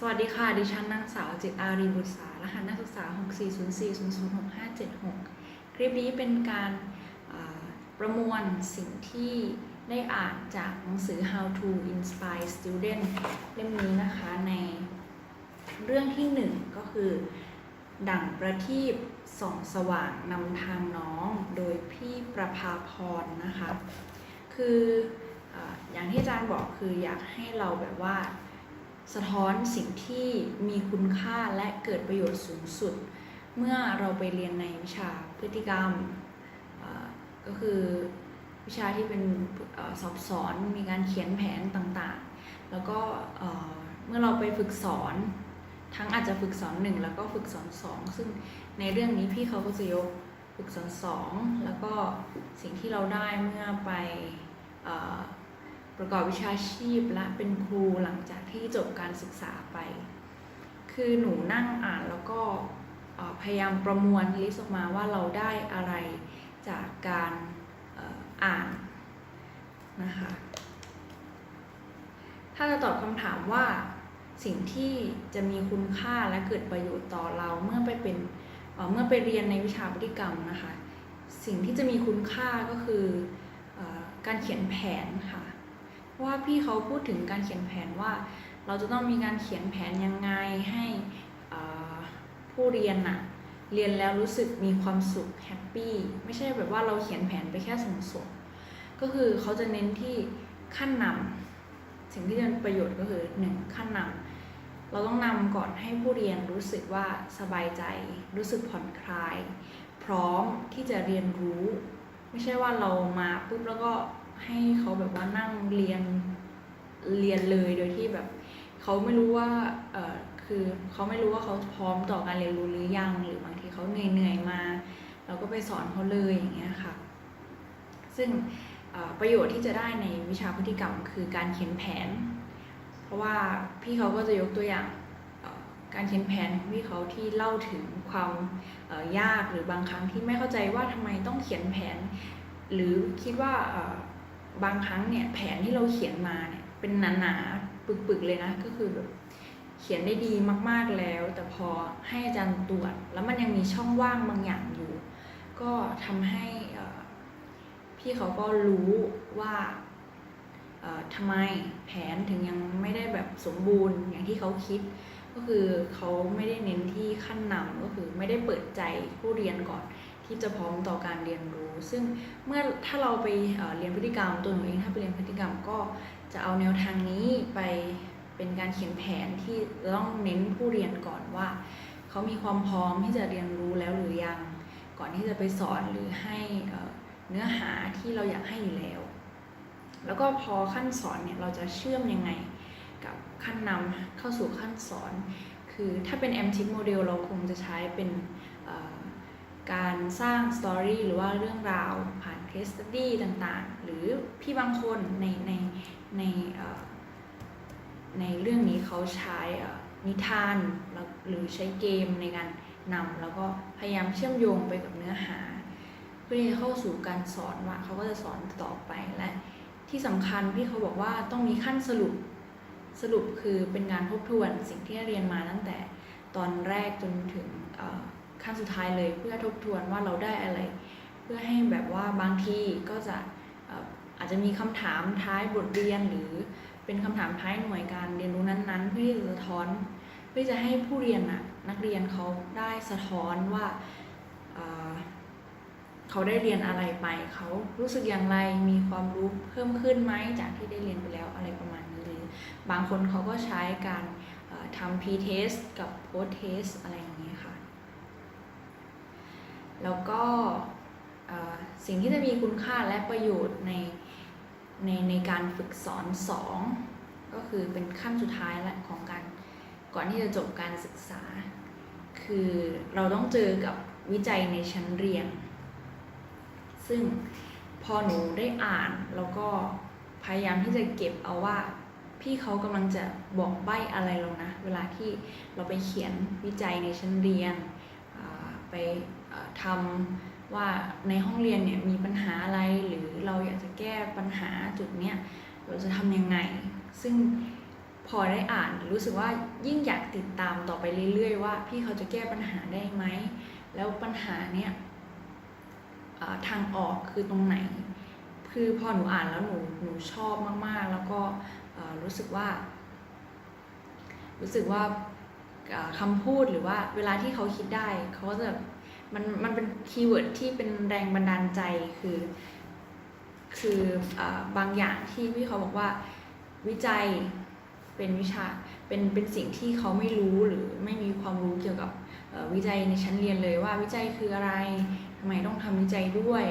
สวัสดีค่ะ ดิฉันนางสาวจิตอารีบุษารหัสนักศึกษา 6404006576 คลิปนี้เป็นการประมวลสิ่งที่ได้อ่านจากหนังสือ How to Inspire Student เล่มนี้นะคะในเรื่องที่หนึ่งก็คือ ดั่งประทีปส่องสว่างนำทางน้องโดยพี่ประภาพรนะคะ คืออย่างที่อาจารย์บอกคืออยากให้เราแบบว่า สะท้อนสิ่งที่มีคุณค่าและเกิดประโยชน์สูงสุด เมื่อเราไปเรียนในวิชาพฤติกรรมก็คือวิชาที่เป็นอสอบสอนมีการเขียนแผนต่างๆ แล้วก็เมื่อเราไปฝึกสอน ทั้งอาจจะฝึกสอนหนึ่งแล้วก็ฝึกสอนสองซึ่งในเรื่องนี้พี่เขาก็จะยกฝึกสอนสองแล้วก็สิ่งที่เราได้เมื่อไปอ ประกอบวิชาชีพและเป็นครูหลังจากที่จบการศึกษาไป คือหนูนั่งอ่านแล้วก็พยายามประมวลลิสต์ออกมาว่าเราได้อะไรจากการอ่ออ่านนะคะ ถ้าจะตอบคำถามว่าสิ่งที่จะมีคุณค่าและเกิดประโยชน์ต่อเราเมื่อไปเป็นเเมื่อไปเรียนในวิชาพฤติกรรมนะคะ สิ่งที่จะมีคุณค่าก็คืออการเขียนแผนค่ะ ว่าพี่เขาพูดถึงการเขียนแผนว่า เราจะต้องมีการเขียนแผนยังไงให้ผู้เรียนน่ะเรียนแล้วรู้สึกมีความสุขแฮปปี้ไม่ใช่แบบว่าเราเขียนแผนไปแค่ส่งส่งๆก็คือเขาจะเน้นที่ขั้นนำสิ่งที่จะเป็นประโยชน์ก็คือหนึ่งขั้นนำเราต้องนำก่อนให้ผู้เรียนรู้สึกว่าสบายใจ รู้สึกผ่อนคลาย พร้อมที่จะเรียนรู้ ไม่ใช่ว่าเรามาปุ๊บแล้วก็ ให้เขาแบบว่านั่งเรียนเรียนเลยโดยที่แบบเขาไม่รู้ว่าเออคือเขาไม่รู้ว่าเขาพร้อมต่อการเรียนรู้หรือยัง หรือบางทีเขาเหนื่อยเหนื่อยๆมา เราก็ไปสอนเขาเลยอย่างเงี้ยค่ะ ซึ่งประโยชน์ที่จะได้ในวิชาพฤติกรรมคือการเขียนแผน เพราะว่าพี่เขาก็จะยกตัวอย่างการเขียนแผนของพี่เขาที่เล่าถึงความยากหรือบางครั้งที่ไม่เข้าใจว่าทำไมต้องเขียนแผน หรือคิดว่า บางครั้งเนี่ยแผนที่เราเขียนมาเนี่ยเป็นหนาๆปึกๆเลยนะก็คือแบบเขียนได้ดีมากๆแล้ว แต่พอให้อาจารย์ตรวจ แล้วมันยังมีช่องว่างบางอย่างอยู่ ก็ทำให้อ่อพี่เขาก็รู้ว่าทำไมแผนถึงยังไม่ได้แบบสมบูรณ์อย่างที่เขาคิด ก็คือเขาไม่ได้เน้นที่ขั้นนำก็คือไม่ได้เปิดใจผู้เรียนก่อน ที่จะพร้อมต่อการเรียนรู้ ซึ่งเมื่อถ้าเราไปเเรียนพฤติกรรมตัวหนูเองถ้าไปเรียนพฤติกรรมก็จะเอาแนวทางนี้ไปเป็นการเขียนแผนที่ต้องเน้นผู้เรียนก่อนว่า เขามีความพร้อมที่จะเรียนรู้แล้วหรือยัง ก่อนที่จะไปสอนหรือให้เอ่อเนื้อหาที่เราอยากให้อยู่แล้ว แล้วก็พอขั้นสอนเนี่ยเราจะเชื่อมยังไงกับขั้นนำเข้าสู่ขั้นสอน คือถ้าเป็น m t i c model เราคงจะใช้เป็น การสร้างสตอรี่หรือว่าเรื่องราวผ่าน case study ต่างๆ หรือพี่บางคนในในในเอ่อในเรื่องนี้เขาใช้นิทานแล้วหรือใช้เกมในการนำแล้วก็พยายามเชื่อมโยงไปกับเนื้อหา เพื่อที่จะเข้าสู่การสอนว่าเขาก็จะสอนต่อไปและที่สำคัญพี่เขาบอกว่าต้องมีขั้นสรุปสรุปคือเป็นการทบทวนสิ่งที่เรียนมาตั้งแต่ตอนแรกจนถึง ขั้นสุดท้ายเลยเพื่อทบทวนว่าเราได้อะไร เพื่อให้แบบว่าบางทีก็จะอาจจะมีคำถามท้ายบทเรียนหรือเป็นคำถามท้ายหน่วยการเรียนรู้นั้นๆ เพื่อที่จะสะท้อนเพื่อจะให้ผู้เรียนน่ะนักเรียนเขาได้สะท้อนว่าเขาได้เรียนอะไรไปเขารู้สึกอย่างไรมีความรู้เพิ่มขึ้นไหมจากที่ได้เรียนไปแล้วอะไรประมาณนี้หรือบางคนเขาก็ใช้การทำ pre-test กับ post-test อะไร แล้วก็สิ่งที่จะมีคุณค่าและประโยชน์ในในในการฝึกสอนสองก็คือเป็นขั้นสุดท้ายและของการก่อนที่จะจบการศึกษา คือเราต้องเจอกับวิจัยในชั้นเรียน ซึ่งพอหนูได้อ่านแล้วก็พยายามที่จะเก็บเอาว่าพี่เขากำลังจะบอกใบ้อะไรเรานะ เวลาที่เราไปเขียนวิจัยในชั้นเรียนไป ทำว่าในห้องเรียนเนี่ยมีปัญหาอะไรหรือเราอยากจะแก้ปัญหาจุดเนี้ยเราจะทำยังไง ซึ่งพอได้อ่านรู้สึกว่ายิ่งอยากติดตามต่อไปเรื่อยๆ ว่า พี่เขาจะแก้ปัญหาได้ไหม แล้วปัญหาเนี่ยทางออกคือตรงไหน คือพอหนูอ่านแล้วหนูหนูชอบมากๆ แล้วก็รู้สึกว่า รู้สึกว่าคำพูดหรือว่าเวลาที่เขาคิดได้ เขาก็จะ มันมันเป็นคีย์เวิร์ดที่เป็นแรงบันดาลใจคือ คืออบางอย่างที่พี่เขาบอกว่าวิจัยเป็นวิชาเป็นเป็นสิ่งที่เขาไม่รู้หรือไม่มีความรู้เกี่ยวกับวิจัยในชั้นเรียนเลยว่าวิจัยคืออะไรทำไมต้องทำวิจัยด้วย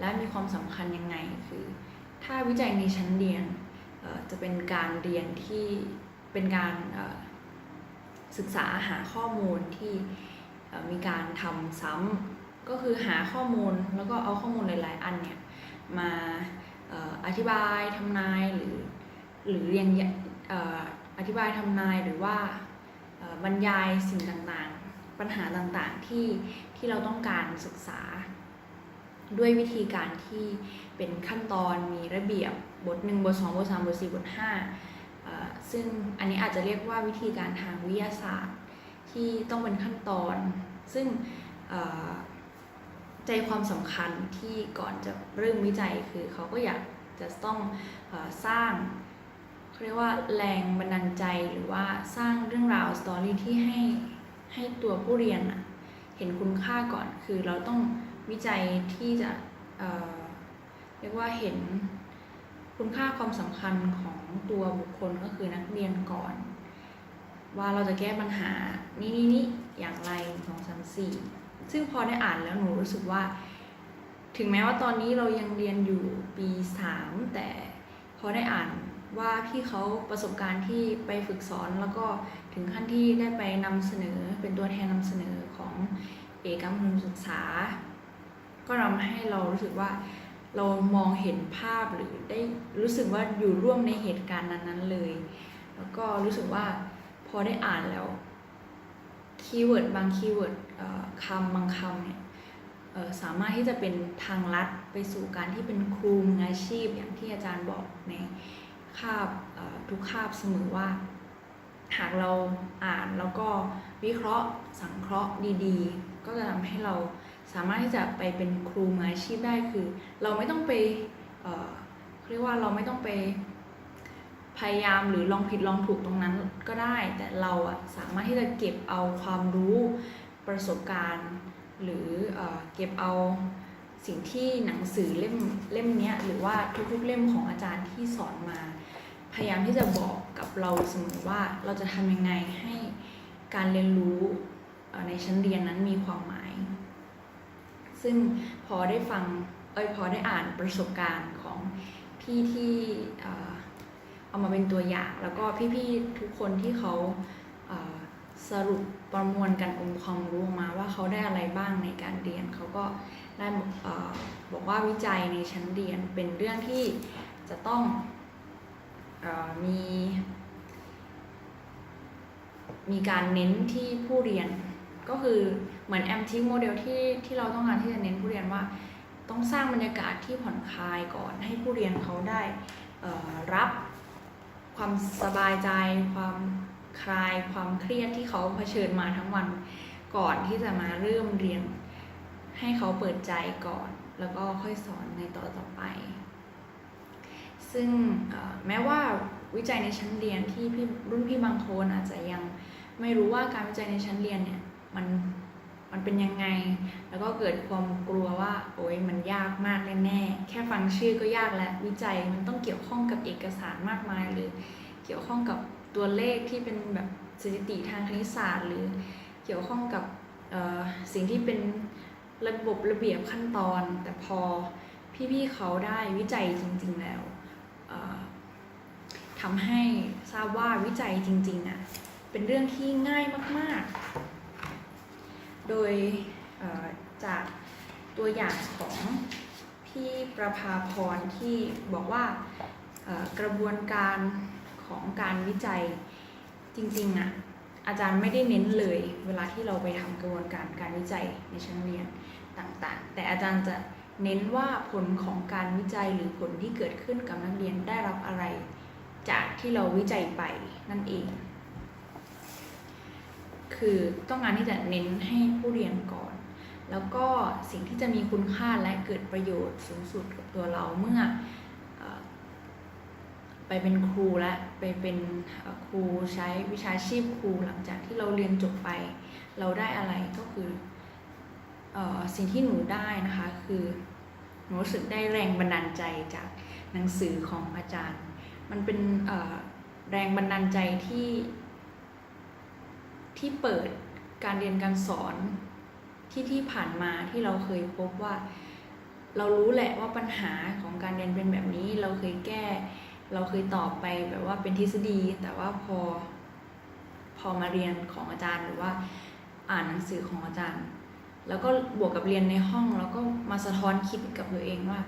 และมีความสำคัญยังไงคือ ถ้าวิจัยในชั้นเรียนจะเป็นการเรียนที่เป็นการศึกษาหาข้อมูลที่ มีการทำซ้ำก็คือหาข้อมูลแล้วก็เอาข้อมูลหลาย ๆ อันเนี่ยมาอธิบายทำนายหรือหรือเรียงอธิบายทำนายหรือว่าบรรยายสิ่งต่าง ๆ ปัญหาต่าง ๆ ที่ที่เราต้องการศึกษา ด้วยวิธีการที่เป็นขั้นตอนมีระเบียบบท1บท2บท3บท4บท5เอ่อซึ่งอันนี้อาจจะเรียกว่าวิธีการทางวิทยาศาสตร์ ที่ต้องเป็นขั้นตอน ซึ่งใจความสำคัญที่ก่อนจะเริ่มวิจัยคือเขาก็อยากจะต้องอสร้างเขาเรียกว่าแรงบันดาลใจหรือว่าสร้างเรื่องราวสตอรี่ที่ให้ให้ตัวผู้เรียนเห็นคุณค่าก่อน คือเราต้องวิจัยที่จะเเรียกว่าเห็นคุณค่าความสำคัญของตัวบุคคลก็คือนักเรียนก่อน ว่าเราจะแก้ปัญหานี้นี้นี้อย่างไรสองสามสี่ซึ่งพอได้อ่านแล้วหนูรู้สึกว่า ถึงแม้ว่าตอนนี้เรายังเรียนอยู่ปีสามแต่พอได้อ่านว่าพี่เขาประสบการณ์ที่ไปฝึกสอนแล้วก็ถึงขั้นที่ได้ไปนำเสนอเป็นตัวแทนนำเสนอของเอกมัธยมศึกษา ก็ทำให้เรารู้สึกว่าเรามองเห็นภาพหรือได้รู้สึกว่าอยู่ร่วมในเหตุการณ์นั้นๆเลย แล้วก็รู้สึกว่า พอได้อ่านแล้วคีย์เวิร์ดบางคีย์เวิร์ดคำบางคำเนี่ยสามารถที่จะเป็นทางลัดไปสู่การที่เป็นครูมืออาชีพอย่างที่อาจารย์บอกในคาบทุกคาบเสมอว่า หากเราอ่านแล้วก็วิเคราะห์สังเคราะห์ดีๆ ก็จะทำให้เราสามารถที่จะไปเป็นครูมืออาชีพได้คือ เราไม่ต้องไปเเรียกว่าเราไม่ต้องไป พยายามหรือลองผิดลองถูกตรงนั้นก็ได้ แต่เราอะสามารถที่จะเก็บเอาความรู้ประสบการณ์ หรือเอเก็บเอาสิ่งที่หนังสือเล่มเล่มนี้หรือว่าทุกๆเล่มของอาจารย์ที่สอนมา พยายามที่จะบอกกับเราเสมอว่าเราจะทำยังไงให้การเรียนรู้ในชั้นเรียนนั้นมีความหมาย ซึ่งพอได้ฟังเอ้ยพอได้อ่านประสบการณ์ของพี่ที่ เอามาเป็นตัวอย่าง แล้วก็พี่ๆทุกคนที่เขาเสรุปประมวลกันองค์ความรู้ออกมาว่าเขาได้อะไรบ้างในการเรียนเขาก็ได้บอกว่าวิจัยในชั้นเรียนเป็นเรื่องที่จะต้องอมี มีการเน้นที่ผู้เรียนก็คือเหมือนแอมทิกโมเดลที่ที่เราต้องการที่จะเน้นผู้เรียนว่า ต้องสร้างบรรยากาศที่ผ่อนคลายก่อนให้ผู้เรียนเขาได้รับ ความสบายใจ ความคลายความเครียดที่เขาเผชิญมาทั้งวันก่อนที่จะมาเริ่มเรียน ให้เขาเปิดใจก่อน แล้วก็ค่อยสอนในต่อต่อไป ซึ่งแม้ว่าวิจัยในชั้นเรียนที่พี่รุ่นพี่บางคนอาจจะยังไม่รู้ว่าการวิจัยในชั้นเรียนเนี่ยมัน มันเป็นยังไง แล้วก็เกิดความกลัวว่า โอ๊ยมันยากมากแน่ๆแค่ฟังชื่อก็ยากแล้ววิจัยมันต้องเกี่ยวข้องกับเอกสารมากมายหรือเกี่ยวข้องกับตัวเลขที่เป็นแบบสถิติทางคณิตศาสตร์ หรือเกี่ยวข้องกับสิ่งที่เป็นระบบระเบียบขั้นตอน แต่พอพี่ๆเขาได้วิจัยจริง ๆแล้วทำให้ทราบว่าวิจัยจริงๆอะเป็นเรื่องที่ง่ายมากๆ โดยจากตัวอย่างของพี่ประภาพรที่บอกว่ากระบวนการของการวิจัยจริงๆอะอาจารย์ไม่ได้เน้นเลย เวลาที่เราไปทำกระบวนการการวิจัยในชั้นเรียนต่างๆ แต่อาจารย์จะเน้นว่าผลของการวิจัยหรือผลที่เกิดขึ้นกับนักเรียนได้รับอะไร จากที่เราวิจัยไปนั่นเอง คือต้องการที่จะเน้นให้ผู้เรียนก่อน แล้วก็สิ่งที่จะมีคุณค่าและเกิดประโยชน์สูงสุดกับตัวเราเมื่ออไปเป็นครูและไปเป็นครูใช้วิชาชีพครูหลังจากที่เราเรียนจบไป เราได้อะไรก็คืออสิ่งที่หนูได้นะคะคือหนูรู้สึกได้แรงบันดาลใจจากหนังสือของอาจารย์ มันเป็นแรงบันดาลใจที่ ที่เปิดการเรียนการสอนที่ที่ผ่านมาที่เราเคยพบว่า เรารู้แหละว่าปัญหาของการเรียนเป็นแบบนี้ เราเคยแก้ เราเคยตอบไปแบบว่าเป็นทฤษฎี แต่ว่าพอ พอมาเรียนของอาจารย์หรือว่าอ่านหนังสือของอาจารย์ แล้วก็บวกกับเรียนในห้อง แล้วก็มาสะท้อนคิดกับตัวเองว่า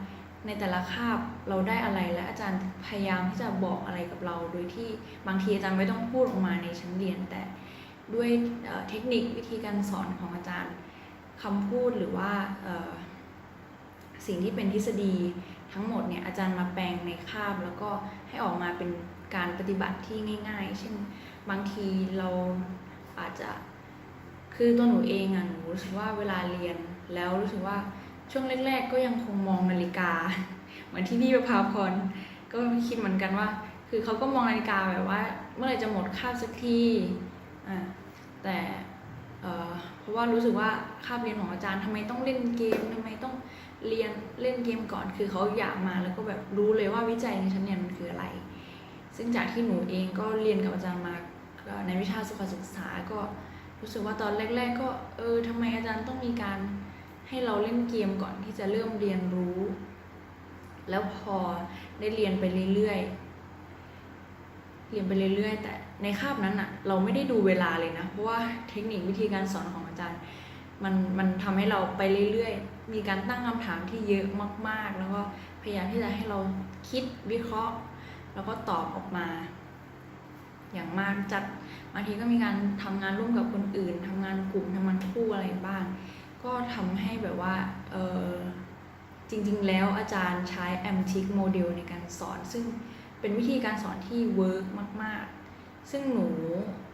ในแต่ละคาบเราได้อะไรและอาจารย์พยายามที่จะบอกอะไรกับเรา โดยที่บางทีอาจารย์ไม่ต้องพูดออกมาในชั้นเรียนแต่ ด้วยเทคนิควิธีการสอนของอาจารย์คำพูดหรือว่าสิ่งที่เป็นทฤษฎีทั้งหมดเนี่ยอาจารย์มาแปลงในคาบแล้วก็ให้ออกมาเป็นการปฏิบัติที่ง่าย ๆ เช่นบางทีเราอาจจะคือตัวหนูเองอะหนูรู้สึกว่าเวลาเรียนแล้วรู้สึกว่าช่วงแรก ๆ ก็ยังคงมองนาฬิกา เหมือนที่พี่ประภาพรก็คิดเหมือนกันว่า คือเขาก็มองนาฬิกาแบบว่า เมื่อไหร่จะหมดคาบสักทีอ่า แต่เพราะว่ารู้สึกว่าคาบเรียนของอาจารย์ทำไมต้องเล่นเกมทำไมต้องเรียนเล่นเกมก่อนคือเขาอยากมาแล้วก็แบบรู้เลยว่าวิจัยในชั้นเรียนมันคืออะไร ซึ่งจากที่หนูเองก็เรียนกับอาจารย์มาในวิชาสุขศึกษาก็รู้สึกว่าตอนแรก ๆ ก็เออทำไมอาจารย์ต้องมีการให้เราเล่นเกมก่อนที่จะเริ่มเรียนรู้ แล้วพอได้เรียนไปเรื่อยๆ เรียนไปเรื่อยๆ แต่ในคาบนั้นอะเราไม่ได้ดูเวลาเลยนะ เพราะว่าเทคนิควิธีการสอนของอาจารย์ มันมันทำให้เราไปเรื่อยๆ มีการตั้งคำถามที่เยอะมากๆ แล้วก็พยายามที่จะให้เราคิดวิเคราะห์ แล้วก็ตอบออกมา อย่างมากจัดบางทีก็มีการทำงานร่วมกับคนอื่นทำงานกลุ่มทำงานคู่อะไรบ้าง ก็ทำให้แบบว่าเออจริงๆ แล้วอาจารย์ใช้ m t i c model ในการสอนซึ่ง เป็นวิธีการสอนที่เวิร์กมาก ๆ ซึ่งหนู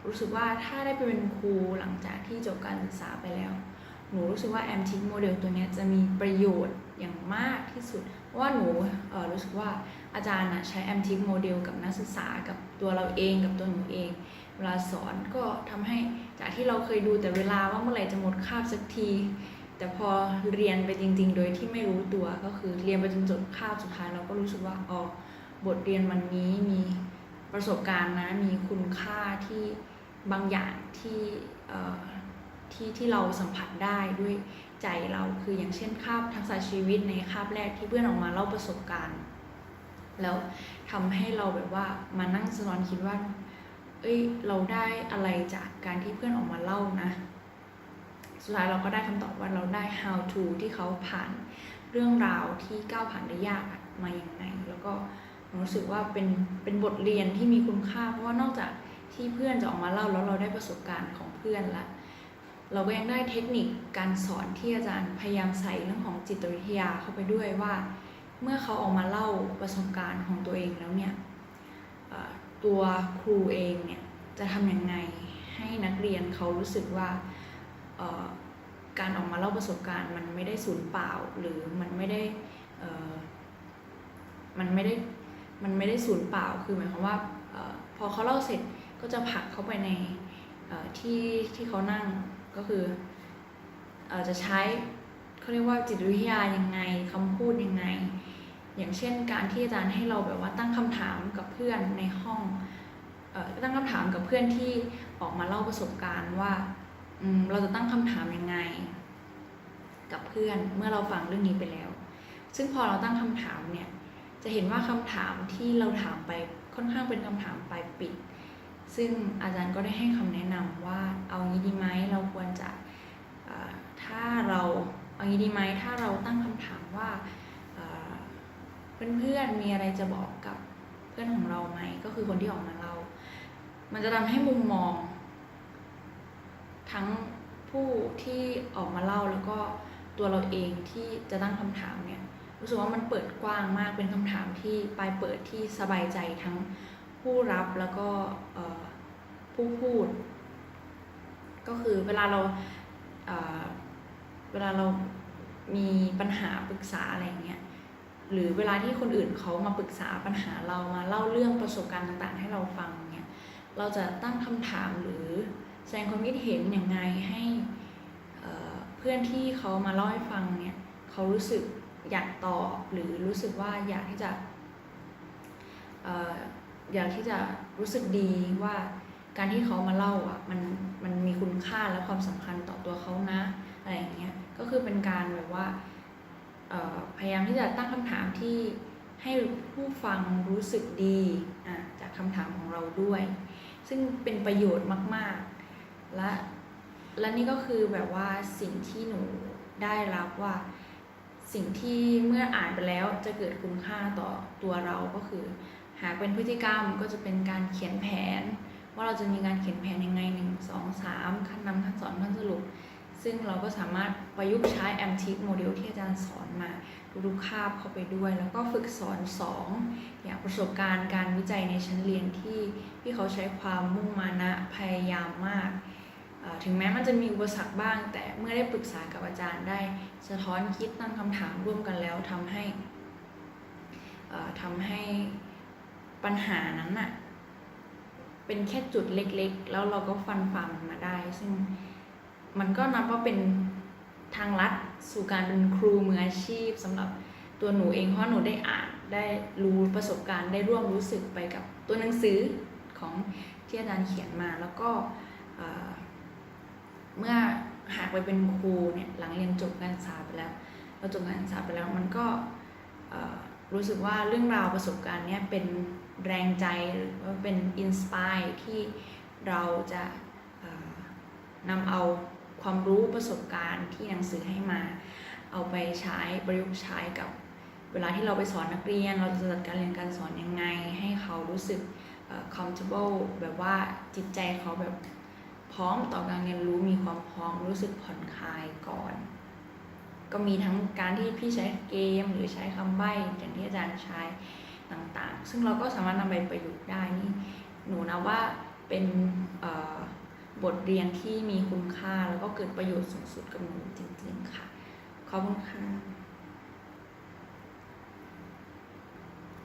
รู้สึกว่าถ้าได้ไปเป็นครูหลังจากที่จบการศึกษาไปแล้ว หนูรู้สึกว่า m t i c model ตัวนี้จะมีประโยชน์อย่างมากที่สุด เพราะว่าหนูรู้สึกว่าอาจารย์ใช้ m t i c model กับนักศึกษากับตัวเราเองกับตัวหนูเอง เวลาสอนก็ทำให้จากที่เราเคยดูแต่เวลาว่าเมื่อไหร่จะหมดคาบสักที แต่พอเรียนไปจริง ๆ โดยที่ไม่รู้ตัวก็คือเรียนไปจนจบคาบสุดท้ายเราก็รู้สึกว่าอ๋อ บทเรียนวันนี้มีประสบการณ์นะ มีคุณค่าที่บางอย่างที่ที่ที่เราสัมผัสได้ด้วยใจเราคืออย่างเช่นคาบทักษะชีวิตในคาบแรกที่เพื่อนออกมาเล่าประสบการณ์ แล้วทำให้เราแบบว่ามานั่งสะท้อนคิดว่า เอ้ยเราได้อะไรจากการที่เพื่อนออกมาเล่านะ สุดท้ายเราก็ได้คำตอบว่าเราได้ how to ที่เขาผ่านเรื่องราวที่ก้าวผ่านได้ยากมาอย่างไงแล้วก็ รู้สึกว่าเป็นเป็นบทเรียนที่มีคุณค่า เพราะว่านอกจากที่เพื่อนจะออกมาเล่าแล้วเราได้ประสบการณ์ของเพื่อนละเราก็ยังได้เทคนิคการสอนที่อาจารย์พยายามใส่เรื่องของจิตวิทยาเข้าไปด้วยว่า เมื่อเขาออกมาเล่าประสบการณ์ของตัวเองแล้วเนี่ยตัวครูเองเนี่ยจะทำยังไงให้นักเรียนเขารู้สึกว่าการออกมาเล่าประสบการณ์มันไม่ได้สูญเปล่า หรือมันไม่ได้มันไม่ได้ มันไม่ได้สูญเปล่า คือหมายความว่าออพอเขาเล่าเสร็จก็จะผลักเข้าไปในออที่ที่เขานั่งก็คือออจะใช้เขาเรียกว่าจิตวิทยายังไงคำพูดยังไง อย่างเช่นการที่อาจารย์ให้เราแบบว่าตั้งคำถามกับเพื่อนในห้องออตั้งคำถามกับเพื่อนที่ออกมาเล่าประสบการณ์ว่าเราจะตั้งคำถามยังไง กับเพื่อนเมื่อเราฟังเรื่องนี้ไปแล้ว ซึ่งพอเราตั้งคำถามเนี่ย จะเห็นว่าคำถามที่เราถามไปค่อนข้างเป็นคำถามปลายปิด ซึ่งอาจารย์ก็ได้ให้คำแนะนำว่าเอางี้ดีไหมเราควรจะถ้าเราเอางี้ดีไหมถ้าเราตั้งคำถามว่าเอ่อเพื่อนๆมีอะไรจะบอกกับเพื่อนของเราไหมก็คือคนที่ออกมาเล่ามันจะทำให้มุมมอง ทั้งผู้ที่ออกมาเล่าแล้วก็ตัวเราเองที่จะตั้งคำถามเนี่ย รู้สึกว่ามันเปิดกว้างมากเป็นคำถามที่ปลายเปิดที่สบายใจทั้งผู้รับแล้วก็ผู้พูด ก็คือเวลาเราเเวลาเรามีปัญหาปรึกษาอะไรอย่างเงี้ยหรือเวลาที่คนอื่นเขามาปรึกษาปัญหาเรามาเล่าเรื่องประสบการณ์ต่างๆ ให้เราฟังเนี่ยเราจะตั้งคำถามหรือแสดงความคิดเห็นอย่างไงให้เพื่อนที่เขามาเล่าให้ฟังเนี่ยเขารู้สึก อยากตอบหรือรู้สึกว่าอยากที่จะเอ่ออยากที่จะรู้สึกดีว่าการที่เขามาเล่าอะมันมันมีคุณค่าและความสำคัญต่อตัวเขานะอะไรอย่างเงี้ยก็คือเป็นการแบบว่าพยายามที่จะตั้งคำถามที่ให้ผู้ฟังรู้สึกดีจากคำถามของเราด้วย ซึ่งเป็นประโยชน์มาก ๆ และและนี่ก็คือแบบว่าสิ่งที่หนูได้รับว่า สิ่งที่เมื่ออ่านไปแล้วจะเกิดคุณค่าต่อตัวเราก็คือ หากเป็นพฤติกรรมก็จะเป็นการเขียนแผน ว่าเราจะมีการเขียนแผนยังไงหนึ่งสองสามขั้นนำขั้นสอนขั้นสรุป ซึ่งเราก็สามารถประยุกต์ใช้ m t โมเดลที่อาจารย์สอนมาทุกๆคาบเข้าไปด้วย แล้วก็ฝึกสอน 2 อย่างประสบการณ์การวิจัยในชั้นเรียนที่ที่เขาใช้ความมุ่งมานะพยายามมาก ถึงแม้มันจะมีอุปสรรคบ้าง แต่เมื่อได้ปรึกษากับอาจารย์ได้สะท้อนคิดตั้งคำถามร่วมกันแล้วทำให้ทำให้ปัญหานั้นน่ะเป็นแค่จุดเล็กๆ แล้วเราก็ฟันฝ่ามันมาได้ ซึ่งมันก็นับว่าเป็นทางลัดสู่การเป็นครูมืออาชีพสำหรับตัวหนูเองเพราะหนูได้อ่านได้รู้ประสบการณ์ได้ร่วมรู้สึกไปกับตัวหนังสือของที่อาจารย์เขียนมาแล้วก็ เมื่อหากไปเป็นครูเนี่ยหลังเรียนจบการศึกษาไปแล้วเราจบการศึกษาไปแล้วมันก็รู้สึกว่าเรื่องราวประสบการณ์เนี่ยเป็นแรงใจหรือว่าเป็นอินสปายที่เราจะนำเอาความรู้ประสบการณ์ที่หนังสือให้มา เอาไปใช้ประยุกต์ใช้กับเวลาที่เราไปสอนนักเรียน เราจะจัดการเรียนการสอนยังไง ให้เขารู้สึก comfortable แบบว่าจิตใจเขาแบบ พร้อมต่อการเรียนรู้มีความพร้อมรู้สึกผ่อนคลายก่อน ก็มีทั้งการที่พี่ใช้เกมหรือใช้คำใบ้อย่างที่อาจารย์ใช้ต่างๆ ซึ่งเราก็สามารถนำไปประยุกต์ได้นี่หนูนะว่าเป็นบทเรียนที่มีคุณค่าแล้วก็เกิดประโยชน์สูงสุดกับหนูจริงๆค่ะขอบคุณค่ะ